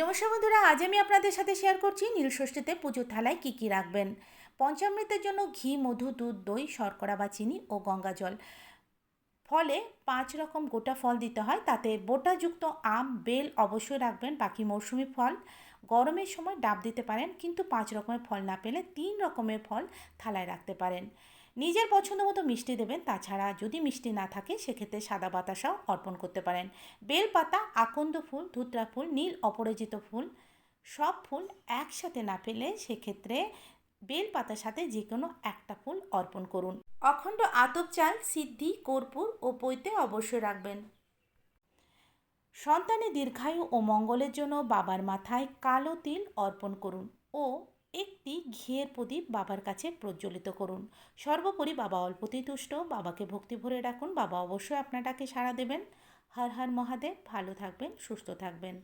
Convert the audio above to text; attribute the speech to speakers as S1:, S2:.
S1: নমস্কার বন্ধুরা, আজ আমি আপনাদের সাথে শেয়ার করছি নীলষষ্ঠীতে পুজোর থালায় কী কী রাখবেন? পঞ্চামৃতের জন্য ঘি, মধু, দুধ, দই, শর্করা বা চিনি ও গঙ্গা জল। ফলে পাঁচ রকম গোটা ফল দিতে হয়, তাতে বোটাযুক্ত আম, বেল অবশ্যই রাখবেন, বাকি মৌসুমি ফল। গরমের সময় ডাব দিতে পারেন, কিন্তু পাঁচ রকমের ফল না পেলে তিন রকমের ফল থালায় রাখতে পারেন। নিজের পছন্দ মতো মিষ্টি দেবেন, তাছাড়া যদি মিষ্টি না থাকে, সেক্ষেত্রে সাদা বাতাসাও অর্পণ করতে পারেন। বেলপাতা, আকন্দ ফুল, ধুতরা ফুল, নীল অপরাজিত ফুল, সব ফুল একসাথে না পেলে সেক্ষেত্রে বেলপাতার সাথে যে কোনো একটা ফুল অর্পণ করুন। অখণ্ড আতপ চাল, সিদ্ধি, কর্পূর ও পৈতে অবশ্যই রাখবেন। সন্তানের দীর্ঘায়ু ও মঙ্গলের জন্য বাবার মাথায় কালো তিল অর্পণ করুন ও একটি ঘিয়ের প্রদীপ বাবার কাছে প্রজ্বলিত করুন। সর্বোপরি বাবা অল্পতেই তুষ্ট। বাবাকে ভক্তি ভরে রাখুন বাবা অবশ্যই আপনার ডাকে সাড়া দেবেন। হর হর মহাদেব, ভালো থাকবেন, সুস্থ থাকবেন।